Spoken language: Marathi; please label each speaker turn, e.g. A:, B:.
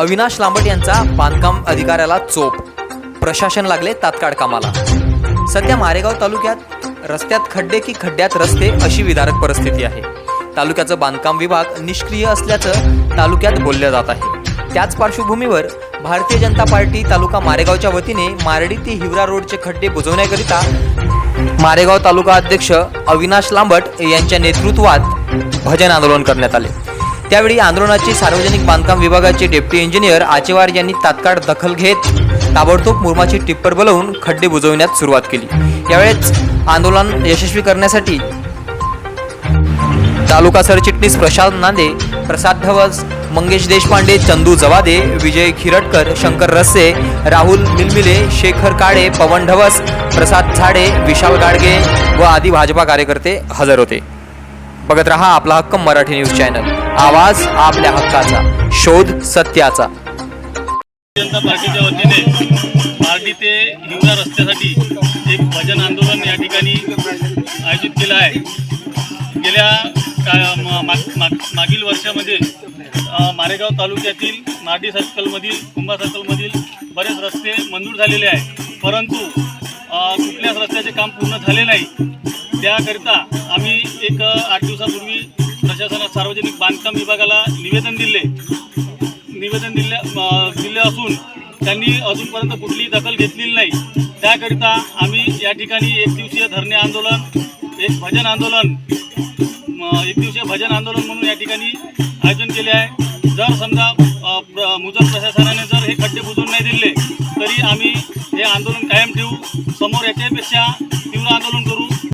A: अविनाश लांबट यांचा बांधकाम अधिकाऱ्याला चोप. प्रशासन लागले तात्काळ कामाला. सध्या मारेगाव तालुक्यात रस्त्यात खड्डे की खड्ड्यात रस्ते अशी विदारक परिस्थिती आहे. तालुक्याचं बांधकाम विभाग निष्क्रिय असल्याचं तालुक्यात बोललं जात आहे. त्याच पार्श्वभूमीवर भारतीय जनता पार्टी तालुका मारेगावच्या वतीने मारडी ते हिवरा रोडचे खड्डे बुजवण्याकरिता मारेगाव तालुका अध्यक्ष अविनाश लांबट यांच्या नेतृत्वात भजन आंदोलन करण्यात आले. त्यावेळी आंदोलनाचे सार्वजनिक बांधकाम विभागाचे डेप्टी इंजिनियर आचेवार यांनी तात्काळ दखल घेत ताबडतोब मुरमाची टिप्पर बोलवून खड्डे बुजवण्यात सुरुवात केली. यावेळेस आंदोलन यशस्वी करण्यासाठी तालुका सरचिटणीस प्रशांत नांदे प्रसाद धवस मंगेश देशपांडे चंदू जवादे विजय खिरटकर शंकर रस्से राहुल मिलमिले शेखर काळे पवन ढवस प्रसाद झाडे विशाल गाडगे व आदी भाजपा कार्यकर्ते हजर होते. बघत रहा आपला हक्क मराठी न्यूज चॅनल. आवाज आपल्या हक्काचा शोध सत्याचा.
B: जनता पार्टीच्या वतीने मार्डी ते हिवरा रस्त्यासाठी एक भजन आंदोलन या ठिकाणी आयोजित केलं आहे. गेल्या का मा- माग मागील वर्षामध्ये मारेगाव तालुक्यातील मार्डी सर्कलमधील कुंभा सर्कलमधील बरेच रस्ते मंजूर झालेले आहे परंतु कुठल्याच रस्त्याचे काम पूर्ण झाले नाही. त्याकरिता आम्ही एक आठ दिवसापूर्वी प्रशासनात सार्वजनिक बांधकाम विभागाला निवेदन दिले. निवेदन दिले दिले असून त्यांनी अजूनपर्यंत कुठलीही दखल घेतलेली नाही. त्याकरिता आम्ही या ठिकाणी एक दिवसीय धरणे आंदोलन एक भजन आंदोलन एक दिवसीय भजन आंदोलन म्हणून या ठिकाणी आयोजन केले आहे. जर समजा प्र- मुजर प्रशासनाने जर हे खड्डे बुजून नाही दिले तरी आम्ही हे आंदोलन कायम ठेवू. समोर याच्यापेक्षा जीवना आंदोलन करू.